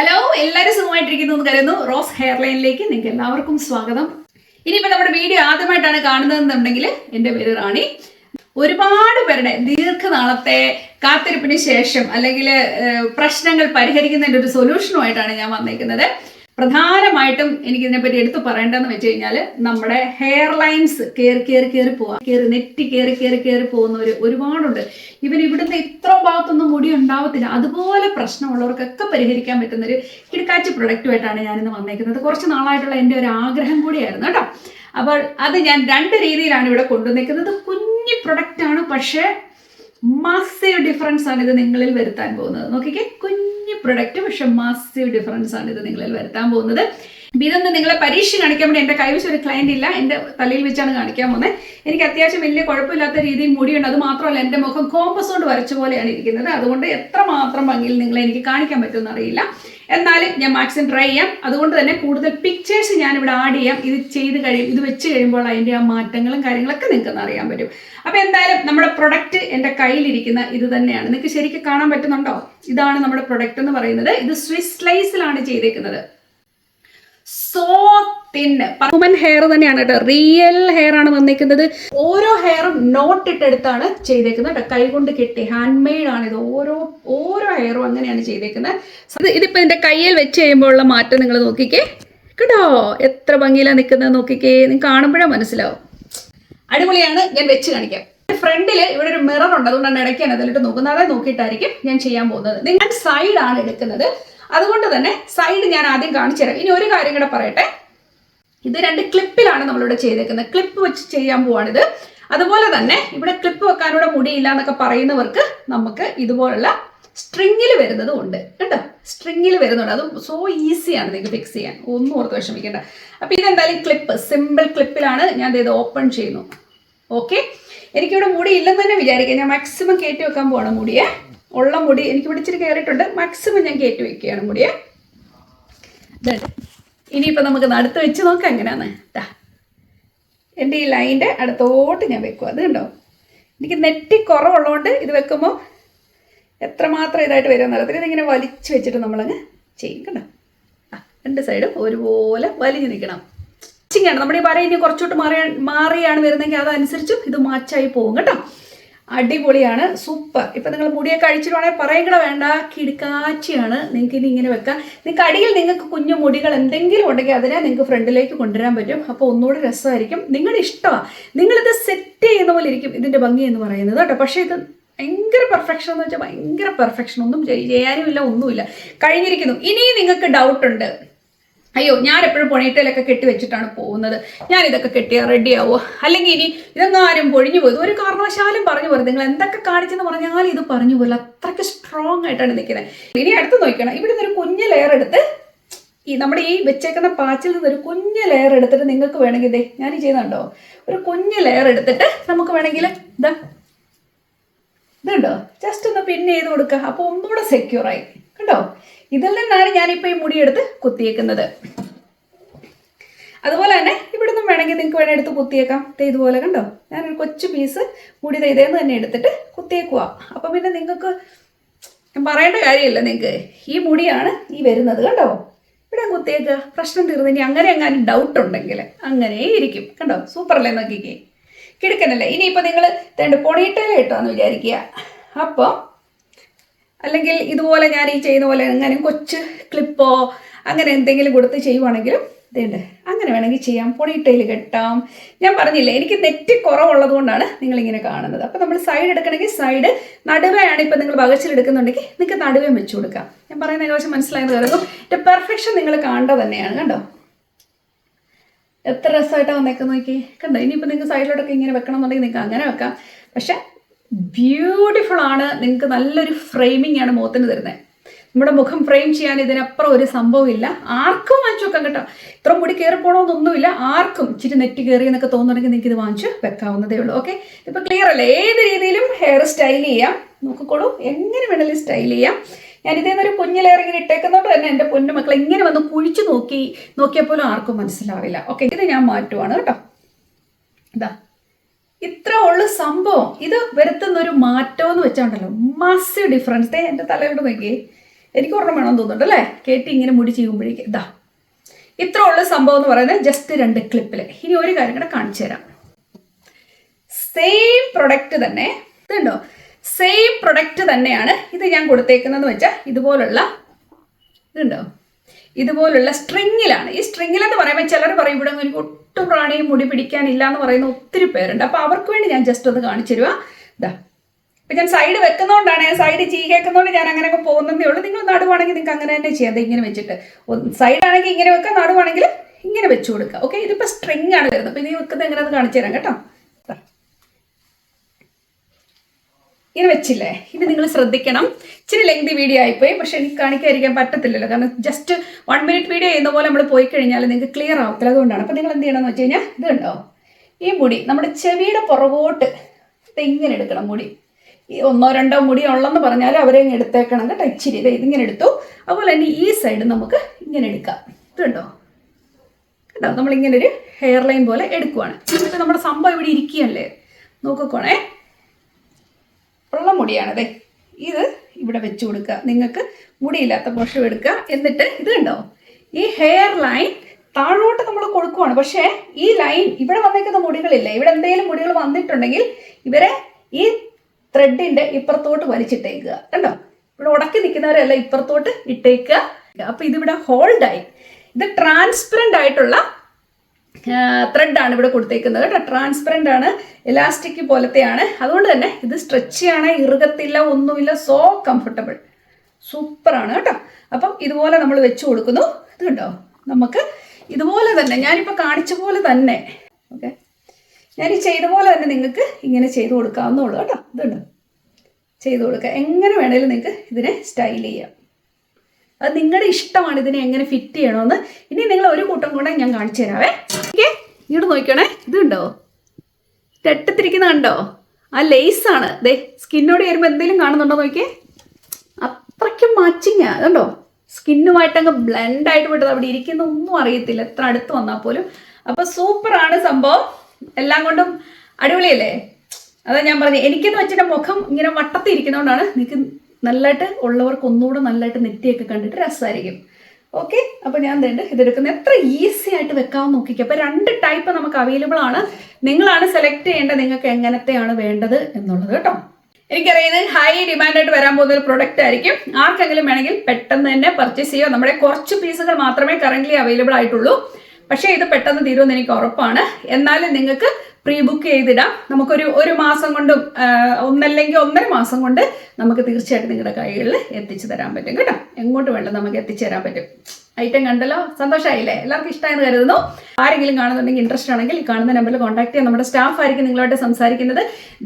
Hello എല്ലാവരും സുഖമായിട്ടിരിക്കുന്നു എന്ന് കരുതുന്നു. റോസ് ഹെയർലൈനിലേക്ക് നിങ്ങൾക്ക് എല്ലാവർക്കും സ്വാഗതം. ഇനിയിപ്പോൾ നമ്മുടെ വീഡിയോ ആദ്യമായിട്ടാണ് കാണുന്നതെന്നുണ്ടെങ്കിൽ എന്റെ പേര് റാണി. ഒരുപാട് പേരുടെ ദീർഘനാളത്തെ കാത്തിരിപ്പിന് ശേഷം അല്ലെങ്കിൽ പ്രശ്നങ്ങൾ പരിഹരിക്കുന്നതിന്റെ ഒരു സൊല്യൂഷനുമായിട്ടാണ് ഞാൻ വന്നേക്കുന്നത്. പ്രധാനമായിട്ടും എനിക്ക് ഇതിനെപ്പറ്റി എടുത്തു പറയേണ്ടതെന്ന് വെച്ച് കഴിഞ്ഞാൽ നമ്മുടെ ഹെയർ ലൈൻസ് കയറി കയറി കയറി പോവാ. കയറി നെറ്റി കയറി കയറി കയറി പോകുന്നവർ ഒരുപാടുണ്ട്. ഇവൻ ഇവിടുന്ന് ഇത്ര ഭാഗത്തൊന്നും മുടി ഉണ്ടാവത്തില്ല. അതുപോലെ പ്രശ്നമുള്ളവർക്കൊക്കെ പരിഹരിക്കാൻ പറ്റുന്ന ഒരു കിടക്കാച്ചി പ്രൊഡക്റ്റുമായിട്ടാണ് ഞാനിന്ന് വന്നേക്കുന്നത്. കുറച്ച് നാളായിട്ടുള്ള എന്റെ ഒരു ആഗ്രഹം കൂടിയായിരുന്നു കേട്ടോ. അപ്പോൾ അത് ഞാൻ രണ്ട് രീതിയിലാണ് ഇവിടെ കൊണ്ടുവന്നേക്കുന്നത്. കുഞ്ഞു പ്രൊഡക്റ്റ് ആണ് പക്ഷേ മാസീവ് ഡിഫറൻസ് ആണ് ഇത് നിങ്ങളിൽ വരുത്താൻ പോകുന്നത്. നോക്കിക്കേ കുഞ്ഞു പ്രൊഡക്റ്റ് പക്ഷെ മാസീവ് ഡിഫറൻസ് ആണ് ഇത് നിങ്ങളിൽ വരുത്താൻ പോകുന്നത്. ഇതൊന്ന് നിങ്ങളെ പരീക്ഷ കാണിക്കാൻ വേണ്ടി എന്റെ കൈവശം ഒരു ക്ലയന്റ് ഇല്ല. എന്റെ തലയിൽ വെച്ചാണ് കാണിക്കാൻ പോകുന്നത്. എനിക്ക് അത്യാവശ്യം വലിയ കുഴപ്പമില്ലാത്ത രീതിയിൽ മുടിയുണ്ട്. അത് മാത്രമല്ല എന്റെ മുഖം കോമ്പസ് കൊണ്ട് വരച്ച പോലെയാണ് ഇരിക്കുന്നത്. അതുകൊണ്ട് എത്രമാത്രം ഭംഗിയിൽ നിങ്ങളെ എനിക്ക് കാണിക്കാൻ പറ്റുമെന്ന് അറിയില്ല. എന്നാലും ഞാൻ മാക്സിമം ട്രൈ ചെയ്യാം. അതുകൊണ്ട് തന്നെ കൂടുതൽ പിക്ചേഴ്സ് ഞാൻ ഇവിടെ ആഡ് ചെയ്യാം. ഇത് ചെയ്ത് കഴിയും. ഇത് വെച്ച് കഴിയുമ്പോൾ അതിന്റെ ആ മാറ്റങ്ങളും കാര്യങ്ങളൊക്കെ നിങ്ങൾക്ക് അറിയാൻ പറ്റും. അപ്പോൾ എന്തായാലും നമ്മുടെ പ്രൊഡക്റ്റ് എന്റെ കയ്യിലിരിക്കുന്ന ഇത് തന്നെയാണ്. നിങ്ങൾക്ക് ശരിക്കും കാണാൻ പറ്റുന്നുണ്ടോ? ഇതാണ് നമ്മുടെ പ്രൊഡക്റ്റ് എന്ന് പറയുന്നത്. ഇത് സ്വിസ് സ്ലൈസിലാണ് ചെയ്തേക്കുന്നത്. സോ തിന്ന് ഹ്യൂമൻ ഹെയർ തന്നെയാണ് കേട്ടോ. റിയൽ ഹെയർ ആണ് വന്നിരിക്കുന്നത് ഓരോ ഹെയറും നോട്ട് ഇട്ടെടുത്താണ് ചെയ്തേക്കുന്നത്. കൈ കൊണ്ട് കെട്ടി ഹാൻഡ് മെയ്ഡ് ആണ് ഇത്. ഓരോ ഓരോ ഹെയറും അങ്ങനെയാണ് ചെയ്തേക്കുന്നത്. ഇത് എന്റെ കയ്യിൽ വെച്ച് കഴിയുമ്പോൾ ഉള്ള മാറ്റം നിങ്ങൾ നോക്കിക്കേ. കേട്ടോ എത്ര ഭംഗിയിലാണ് നിൽക്കുന്നത് നോക്കിക്കേ. നിങ്ങൾ കാണുമ്പോഴേ മനസ്സിലാവും. അടിപൊളിയാണ്. ഞാൻ വെച്ച് കാണിക്കാം. ഫ്രണ്ടിൽ ഇവിടെ ഒരു മിറർ ഉണ്ട്. അതുകൊണ്ടാണ് ഇടയ്ക്ക് ഞാൻ അതിലിട്ട് നോക്കുന്നത്. നോക്കിയിട്ടായിരിക്കും ഞാൻ ചെയ്യാൻ പോകുന്നത്. നിങ്ങൾ സൈഡാണ് എടുക്കുന്നത്. അതുകൊണ്ട് തന്നെ സൈഡ് ഞാൻ ആദ്യം കാണിച്ചു തരാം. ഇനി ഒരു കാര്യം കൂടെ പറയട്ടെ. ഇത് രണ്ട് ക്ലിപ്പിലാണ് നമ്മളിവിടെ ചെയ്തേക്കുന്നത്. ക്ലിപ്പ് വെച്ച് ചെയ്യാൻ പോവാണിത്. അതുപോലെ തന്നെ ഇവിടെ ക്ലിപ്പ് വെക്കാനൂടെ മുടിയില്ല എന്നൊക്കെ പറയുന്നവർക്ക് നമുക്ക് ഇതുപോലുള്ള സ്ട്രിങ്ങിൽ വരുന്നതും ഉണ്ട്. കേട്ടോ സ്ട്രിങ്ങിൽ വരുന്നുണ്ട് അതും സോ ഈസിയാണ് നിങ്ങൾക്ക് ഫിക്സ് ചെയ്യാൻ. ഒന്നും ഓർത്ത് വിഷമിക്കേണ്ട. അപ്പോൾ ഇതെന്തായാലും ക്ലിപ്പ് സിമ്പിൾ ക്ലിപ്പിലാണ് ഞാൻ ഇത് ഓപ്പൺ ചെയ്യുന്നു. ഓക്കെ എനിക്കിവിടെ മുടി ഇല്ലെന്ന് തന്നെ വിചാരിക്കുക ഞാൻ മാക്സിമം കയറ്റി വെക്കാൻ പോവാണ് മുടിയെ. ഉള്ള മുടി എനിക്ക് ഇവിടെ ഇച്ചിരി കയറിയിട്ടുണ്ട് മാക്സിമം ഞാൻ കയറ്റി വെക്കുകയാണ് മുടിയെ. ഇനിയിപ്പോൾ നമുക്ക് അടുത്ത് വെച്ച് നോക്കാം എങ്ങനെയാന്ന്. ദാ. എന്റെ ഈ ലൈന്റെ അടുത്തോട്ട് ഞാൻ വെക്കും അത് കണ്ടോ? എനിക്ക് നെറ്റി കുറവുള്ളതുകൊണ്ട് ഇത് വെക്കുമ്പോൾ എത്രമാത്രം ഇതായിട്ട് വരുമെന്ന് അറിയത്തില്ല. ഇതിങ്ങനെ വലിച്ചു വെച്ചിട്ട് നമ്മളങ്ങ് ചെയ്യും. കണ്ടോ? ആ രണ്ട് സൈഡും ഒരുപോലെ വലിഞ്ഞു നിൽക്കണം. മാച്ചിങ്ങാണ് നമ്മുടെ ഈ വര ഇനി കുറച്ചോട്ട് മാറി മാറിയാണ് വരുന്നതെങ്കിൽ അതനുസരിച്ചും ഇത് മാച്ചായി പോകും. കേട്ടോ? അടിപൊളിയാണ്. സൂപ്പർ. ഇപ്പം നിങ്ങൾ മുടിയെ അഴിച്ചിടുവാണെങ്കിൽ പറയക്കട വേണ്ട കിടുക്കാച്ചിയാണ്. നിങ്ങൾക്ക് ഇനി ഇങ്ങനെ വെക്കാം. നിങ്ങൾക്ക് അടിയിൽ നിങ്ങൾക്ക് കുഞ്ഞു മുടികൾ എന്തെങ്കിലും ഉണ്ടെങ്കിൽ അതിനെ നിങ്ങൾക്ക് ഫ്രണ്ടിലേക്ക് കൊണ്ടുവരാൻ പറ്റും. അപ്പോൾ ഒന്നുകൂടി രസമായിരിക്കും. നിങ്ങളുടെ ഇഷ്ടമാണ്. നിങ്ങളിത് സെറ്റ് ചെയ്യുന്ന പോലെ ഇരിക്കും ഇതിന്റെ ഭംഗി എന്ന് പറയുന്നത് കേട്ടോ. പക്ഷേ ഇത് ഭയങ്കര പെർഫെക്ഷൻ എന്ന് വെച്ചാൽ ഭയങ്കര പെർഫെക്ഷൻ ഒന്നും ചെയ്- ചെയ്യാനുമില്ല ഒന്നുമില്ല. കഴിഞ്ഞിരിക്കുന്നു. ഇനി നിങ്ങൾക്ക് ഡൗട്ട് ഉണ്ട്. അയ്യോ ഞാൻ എപ്പോഴും പൊണിയിട്ടലൊക്കെ കെട്ടി വെച്ചിട്ടാണ് പോകുന്നത്. ഞാൻ ഇതൊക്കെ കെട്ടിയാൽ റെഡി ആവോ അല്ലെങ്കിൽ ഇനി ഇതൊന്നും ആരും പൊഴിഞ്ഞു പോയത്. ഒരു കാരണവശാലും പറഞ്ഞു പോലും നിങ്ങൾ എന്തൊക്കെ കാണിച്ചെന്ന് പറഞ്ഞാൽ ഇത് പറഞ്ഞു പോലും അത്രയ്ക്ക് സ്ട്രോങ് ആയിട്ടാണ് നിൽക്കുന്നത്. ഇനി അടുത്ത് നോക്കണം. ഇവിടെ നിന്നൊരു കുഞ്ഞ് ലെയർ എടുത്ത് ഈ നമ്മുടെ ഈ വെച്ചേക്കുന്ന പാച്ചിൽ നിന്ന് ഒരു കുഞ്ഞ് ലെയർ എടുത്തിട്ട് നിങ്ങൾക്ക് വേണമെങ്കിൽ ഇതേ ഞാൻ ഈ ചെയ്യുന്നുണ്ടോ? ഒരു കുഞ്ഞ് ലെയർ എടുത്തിട്ട് നമുക്ക് വേണമെങ്കിൽ ഇതാ ഇതുണ്ടോ? ജസ്റ്റ് ഒന്ന് പിൻ ചെയ്ത് കൊടുക്കുക അപ്പോൾ ഒന്നുകൂടെ സെക്യൂറായി കണ്ടോ? ഇതിൽ നിന്നാണ് ഞാനിപ്പോൾ ഈ മുടിയെടുത്ത് കുത്തിയേക്കുന്നത്. അതുപോലെ തന്നെ ഇവിടെ നിന്നും വേണമെങ്കിൽ നിങ്ങൾക്ക് വേണേൽ എടുത്ത് കുത്തിയേക്കാം. ഇതുപോലെ കണ്ടോ? ഞാനൊരു കൊച്ചു പീസ് മുടി ദേ ഇതേന്ന് തന്നെ എടുത്തിട്ട് കുത്തിയേക്കുക അപ്പം പിന്നെ നിങ്ങൾക്ക് ഞാൻ പറയേണ്ട കാര്യമില്ല നിങ്ങൾക്ക്. ഈ മുടിയാണ് ഈ വരുന്നത് കണ്ടോ? ഇവിടെ കുത്തിയേക്കുക പ്രശ്നം തീർന്നു. ഇനി അങ്ങനെ എങ്ങാനും ഡൗട്ട് ഉണ്ടെങ്കിൽ അങ്ങനെ ഇരിക്കും. കണ്ടോ? സൂപ്പറല്ലേ നോക്കിക്കേ? കിടക്കനല്ലേ? ഇനിയിപ്പോൾ നിങ്ങൾ രണ്ട് പൊണിയിട്ടേല കിട്ടുമെന്ന് വിചാരിക്കുക. അപ്പം അല്ലെങ്കിൽ ഇതുപോലെ ഞാൻ ഈ ചെയ്യുന്ന പോലെ എങ്ങനെ കൊച്ച് ക്ലിപ്പോ അങ്ങനെ എന്തെങ്കിലും കൊടുത്ത് ചെയ്യുവാണെങ്കിലും ഇതുണ്ട്. അങ്ങനെ വേണമെങ്കിൽ ചെയ്യാം. പൊണിട്ടയിൽ കെട്ടാം. ഞാൻ പറഞ്ഞില്ലേ എനിക്ക് നെറ്റ് കുറവുള്ളത് കൊണ്ടാണ് നിങ്ങളിങ്ങനെ കാണുന്നത്. അപ്പോൾ നമ്മൾ സൈഡ് എടുക്കണമെങ്കിൽ സൈഡ് നടുവയാണ് ഇപ്പം നിങ്ങൾ വകച്ചിലെടുക്കുന്നുണ്ടെങ്കിൽ നിങ്ങൾക്ക് നടുവേം വെച്ചു കൊടുക്കാം. ഞാൻ പറയുന്ന ഏകദേശം മനസ്സിലായെന്ന് കരുതും എന്റെ പെർഫെക്ഷൻ നിങ്ങൾ കാണേണ്ടത് തന്നെയാണ് കണ്ടോ? എത്ര രസമായിട്ടാണ് വന്നേക്കുന്നത് നോക്കി കണ്ടോ ഇനിയിപ്പോൾ നിങ്ങൾക്ക് സൈഡിലോട്ടൊക്കെ ഇങ്ങനെ വെക്കണം എന്നുണ്ടെങ്കിൽ നിങ്ങൾക്ക് അങ്ങനെ വെക്കാം. പക്ഷെ ബ്യൂട്ടിഫുൾ ആണ്. നിങ്ങൾക്ക് നല്ലൊരു ഫ്രെയിമിംഗ് ആണ് മുഖത്തിന് തരുന്നത് നമ്മുടെ മുഖം ഫ്രെയിം ചെയ്യാൻ ഇതിനപ്പുറം ഒരു സംഭവമില്ല ആർക്കും വാങ്ങിച്ചു വെക്കാം കേട്ടോ. ഇത്ര മുടി കയറി പോകണമെന്നൊന്നുമില്ല ആർക്കും ഇച്ചിരി നെറ്റ് കയറി എന്നൊക്കെ തോന്നുന്നുണ്ടെങ്കിൽ നിങ്ങൾക്ക് ഇത് വാങ്ങിച്ച് വെക്കാവുന്നതേ ഉള്ളൂ. ഓക്കെ ഇപ്പൊ ക്ലിയർ അല്ലേ? ഏത് രീതിയിലും ഹെയർ സ്റ്റൈൽ ചെയ്യാം. നോക്കിക്കോളൂ. എങ്ങനെ വേണമെങ്കിലും സ്റ്റൈൽ ചെയ്യാം. ഞാൻ ഇതേ ഒരു കുഞ്ഞു ലെയർ ഇങ്ങനെ ഇട്ടേക്കുന്നതുകൊണ്ട് തന്നെ എന്റെ പൊന്നു മക്കൾ ഇങ്ങനെ വന്ന് കുഴിച്ചു നോക്കി നോക്കിയപ്പോലും ആർക്കും മനസ്സിലാവില്ല. ഓക്കെ ഇത് ഞാൻ മാറ്റുവാണ് കേട്ടോ. ഇതാ ഇത്ര ഉള്ള സംഭവം ഇത് വരുത്തുന്ന ഒരു മാറ്റം എന്ന് വെച്ചാണ്ടല്ലോ. മാസീവ് ഡിഫറൻസ് ദേ എന്റെ തലയോട് നോക്കിയേ. എനിക്ക് ഒരെണ്ണം വേണമെന്ന് തോന്നുന്നുണ്ട് അല്ലേ? കേട്ടി ഇങ്ങനെ മുടി ചെയ്യുമ്പോഴേക്ക്. ഇതാ ഇത്ര ഉള്ള സംഭവം എന്ന് പറയുന്നത് ജസ്റ്റ് രണ്ട് ക്ലിപ്പിൽ ഇനി ഒരു കാര്യം കൂടെ കാണിച്ചു തരാം. സെയിം പ്രൊഡക്റ്റ് തന്നെ. ഇതുണ്ടോ? സെയിം പ്രൊഡക്റ്റ് തന്നെയാണ് ഇത് ഞാൻ കൊടുത്തേക്കുന്നതെന്ന് വെച്ചാൽ ഇതുപോലുള്ള ഇതുണ്ടോ? ഇതുപോലുള്ള സ്ട്രിങ്ങിലാണ്. ഈ സ്ട്രിങ്ങിൽ എന്ന് പറയുമ്പോൾ ചിലർ പറയും ഇവിടെ ഒരു ഒട്ടും പ്രാണിയും മുടി പിടിക്കാനില്ല എന്ന് പറയുന്ന ഒത്തിരി പേരുണ്ട്. അപ്പോൾ അവർക്ക് വേണ്ടി ഞാൻ ജസ്റ്റ് ഒന്ന് കാണിച്ചു തരുക ഇതാ ഇപ്പം ഞാൻ സൈഡ് വെക്കുന്നതുകൊണ്ടാണ് സൈഡ് ചീകേക്കുന്നതുകൊണ്ട് ഞാൻ അങ്ങനെ പോകുന്നതേ ഉള്ളൂ. നിങ്ങൾ നടുവാണെങ്കിൽ നിങ്ങൾക്ക് അങ്ങനെ തന്നെ ചെയ്യാം. അത് ഇങ്ങനെ വെച്ചിട്ട്. സൈഡ് ആണെങ്കിൽ ഇങ്ങനെ വെക്കാം നടുവാണെങ്കിൽ ഇങ്ങനെ വെച്ചു കൊടുക്കുക. ഓക്കെ ഇതിപ്പോൾ സ്ട്രിങ് ആണ് വരുന്നത്. അപ്പോൾ ഇത് വെക്കുന്നത് എങ്ങനെയാണെന്ന് കാണിച്ചു തരാം കേട്ടോ ദാ. ഇങ്ങനെ വെച്ചില്ലേ? ഇത് നിങ്ങൾ ശ്രദ്ധിക്കണം. ഇച്ചിരി ലെങ്തി വീഡിയോ ആയിപ്പോയി. പക്ഷെ എനിക്ക് കാണിക്കാതിരിക്കാൻ പറ്റത്തില്ലല്ലോ. കാരണം ജസ്റ്റ് വൺ മിനിറ്റ് വീഡിയോ ചെയ്യുന്ന പോലെ നമ്മൾ പോയി കഴിഞ്ഞാൽ നിങ്ങൾക്ക് ക്ലിയർ ആവത്തില്ല. അതുകൊണ്ടാണ്. അപ്പോൾ നിങ്ങൾ എന്ത് ചെയ്യണമെന്ന് വെച്ച് കഴിഞ്ഞാൽ ഇത് കണ്ടോ? ഈ മുടി നമ്മുടെ ചെവിയുടെ പുറകോട്ട് ഇത് ഇങ്ങനെ എടുക്കണം മുടി. ഈ ഒന്നോ രണ്ടോ മുടി ഉള്ളെന്ന് പറഞ്ഞാൽ അവരെ ഇങ്ങനെ എടുത്തേക്കണം കേട്ടോ. ഇച്ചിരി ഇത് ഇതിങ്ങനെ എടുത്തു. അതുപോലെ തന്നെ ഈ സൈഡ് നമുക്ക് ഇങ്ങനെ എടുക്കാം. ഇതുണ്ടോ കേട്ടോ നമ്മളിങ്ങനെ ഒരു ഹെയർ ലൈൻ പോലെ എടുക്കുവാണ്. എന്നിട്ട് നമ്മുടെ സംഭവം ഇവിടെ ഇരിക്കുകയല്ലേ നോക്കിക്കോണേ. മുടിയാണതേ ഇത് ഇവിടെ വെച്ച് കൊടുക്കുക. നിങ്ങൾക്ക് മുടിയില്ലാത്ത പോഷം എടുക്കുക. എന്നിട്ട് ഇത് കണ്ടോ? ഈ ഹെയർ ലൈൻ താഴോട്ട് നമ്മൾ കൊടുക്കുവാണ്. പക്ഷേ ഈ ലൈൻ ഇവിടെ വന്നേക്കുന്ന മുടികളില്ല ഇവിടെ എന്തെങ്കിലും മുടികൾ വന്നിട്ടുണ്ടെങ്കിൽ ഇവരെ ഈ ത്രെഡിന്റെ ഇപ്പുറത്തോട്ട് വലിച്ചിട്ടേക്കുക. കണ്ടോ? ഇവിടെ ഉടക്കി നിൽക്കുന്നവരെല്ലാം ഇപ്പുറത്തോട്ട് ഇട്ടേക്കുക. അപ്പൊ ഇതിവിടെ ഹോൾഡായി ഇത് ട്രാൻസ്പെറന്റ് ആയിട്ടുള്ള ത്രെഡാണ് ഇവിടെ കൊടുത്തേക്കുന്നത് കേട്ടോ. ട്രാൻസ്പെറന്റ് ആണ് ഇലാസ്റ്റിക് പോലത്തെയാണ്. അതുകൊണ്ട് തന്നെ ഇത് സ്ട്രെച്ച് ആണ് ഇറുകത്തില്ല ഒന്നുമില്ല സോ കംഫർട്ടബിൾ സൂപ്പറാണ് കേട്ടോ. അപ്പം ഇതുപോലെ നമ്മൾ വെച്ച് കൊടുക്കുന്നു. ഇത് കണ്ടോ? നമുക്ക് ഇതുപോലെ തന്നെ ഞാനിപ്പോൾ കാണിച്ച പോലെ തന്നെ ഓക്കെ ഞാൻ ഈ ചെയ്ത പോലെ തന്നെ നിങ്ങൾക്ക് ഇങ്ങനെ ചെയ്ത് കൊടുക്കാവുന്നുള്ളൂ കേട്ടോ. ഇതുണ്ട് ചെയ്ത് കൊടുക്കുക എങ്ങനെ വേണേലും നിങ്ങൾക്ക് ഇതിനെ സ്റ്റൈൽ ചെയ്യാം. അത് നിങ്ങളുടെ ഇഷ്ടമാണ് ഇതിനെ എങ്ങനെ ഫിറ്റ് ചെയ്യണമെന്ന്. ഇനി നിങ്ങൾ ഒരു കൂട്ടം കൂടെ ഞാൻ കാണിച്ചു തരാവേ. ഓക്കെ? ഇങ്ങോട്ട് നോക്കണേ ഇതുണ്ടോ കണ്ടോ? തെട്ടത്തിരിക്കുന്ന കണ്ടോ? ആ ലേസാണ് ദേ സ്കിന്നോട് ചേരുമ്പോൾ എന്തെങ്കിലും കാണുന്നുണ്ടോ നോക്കിയേ? അത്രയ്ക്കും മാച്ചിങ്ങാ അതുണ്ടോ സ്കിന്നുമായിട്ട് അങ്ങ് ബ്ലെൻഡ് ആയിട്ട് വിട്ടത് അവിടെ ഇരിക്കുന്ന ഒന്നും അറിയത്തില്ല. എത്ര അടുത്ത് വന്നാൽ പോലും. അപ്പോൾ സൂപ്പറാണ് സംഭവം. എല്ലാം കൊണ്ടും അടിപൊളിയല്ലേ? അതാ ഞാൻ പറഞ്ഞത് എനിക്കെന്ന് വെച്ചിട്ട് മുഖം ഇങ്ങനെ വട്ടത്തിരിക്കുന്നതുകൊണ്ടാണ് നിൽക്കുന്നത് നല്ലതായിട്ട് ഉള്ളവർക്ക് ഒന്നുകൂടെ നല്ലതായിട്ട് നെറ്റിയൊക്കെ കണ്ടിട്ട് രസമായിരിക്കും ഓക്കെ അപ്പോൾ ഞാൻ എന്തുണ്ട് ഇതെടുക്കുന്നത് എത്ര ഈസി ആയിട്ട് വെക്കാമെന്ന് നോക്കിക്കുക അപ്പോൾ രണ്ട് ടൈപ്പ് നമുക്ക് അവൈലബിൾ ആണ്. നിങ്ങളാണ് സെലക്ട് ചെയ്യേണ്ടത് നിങ്ങൾക്ക് എങ്ങനത്തെയാണ് വേണ്ടത് എന്നുള്ളത് കേട്ടോ. എനിക്കറിയുന്നത് ഹൈ ഡിമാൻഡായിട്ട് വരാൻ പോകുന്ന ഒരു പ്രൊഡക്റ്റ് ആയിരിക്കും. ആർക്കെങ്കിലും വേണമെങ്കിൽ പെട്ടെന്ന് തന്നെ പർച്ചേസ് ചെയ്യുക. നമ്മുടെ കുറച്ച് പീസുകൾ മാത്രമേ കറന്റ് അവൈലബിൾ ആയിട്ടുള്ളൂ. പക്ഷേ ഇത് പെട്ടെന്ന് തീരുമെന്ന് എനിക്ക് ഉറപ്പാണ്. എന്നാലും നിങ്ങൾക്ക് പ്രീ ബുക്ക് ചെയ്തിടാം. നമുക്കൊരു ഒരു മാസം കൊണ്ടും ഒന്നല്ലെങ്കിൽ ഒന്നര മാസം കൊണ്ട് നമുക്ക് തീർച്ചയായിട്ടും നിങ്ങളുടെ കൈകളിൽ എത്തിച്ചു തരാൻ പറ്റും കേട്ടോ. എങ്ങോട്ട് വേണ്ട നമുക്ക് എത്തിച്ചു തരാൻ പറ്റും? ഐറ്റം കണ്ടല്ലോ? സന്തോഷമായില്ലേ എല്ലാവർക്കും ഇഷ്ടമായെന്ന് കരുതുന്നു. ആരെങ്കിലും കാണുന്നുണ്ടെങ്കിൽ ഇൻട്രസ്റ്റ് ആണെങ്കിൽ ഈ കാണുന്ന നമ്പറിൽ കോൺടാക്ട് ചെയ്യാം. നമ്മുടെ സ്റ്റാഫ് ആയിരിക്കും നിങ്ങളുമായിട്ട് സംസാരിക്കുന്നത്.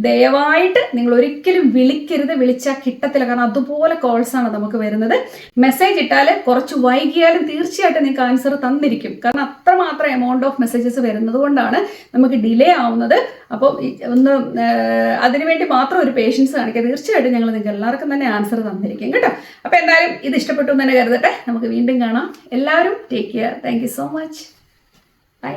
ദയവായിട്ട് നിങ്ങൾ ഒരിക്കലും വിളിക്കരുത്. വിളിച്ചാൽ കിട്ടത്തില്ല. കാരണം അതുപോലെ കോൾസ് ആണ് നമുക്ക് വരുന്നത്. മെസ്സേജ് ഇട്ടാൽ കുറച്ച് വൈകിയാലും തീർച്ചയായിട്ടും നിങ്ങൾക്ക് ആൻസർ തന്നിരിക്കും. കാരണം അത്രമാത്രം എമൗണ്ട് ഓഫ് മെസ്സേജസ് വരുന്നത് കൊണ്ടാണ് നമുക്ക് ഡിലേ ആവുന്നത്. അപ്പോൾ ഒന്ന് അതിനുവേണ്ടി മാത്രം ഒരു പേഷ്യൻസ് കാണിക്കുക. തീർച്ചയായിട്ടും ഞങ്ങൾ നിങ്ങൾക്ക് എല്ലാവർക്കും തന്നെ ആൻസർ തന്നിരിക്കും. കേട്ടോ? അപ്പോൾ എന്തായാലും ഇത് ഇഷ്ടപ്പെട്ടു എന്ന് തന്നെ കരുതട്ടെ. നമുക്ക് വീണ്ടും കാണാം. എല്ലാവരും take care thank so much bye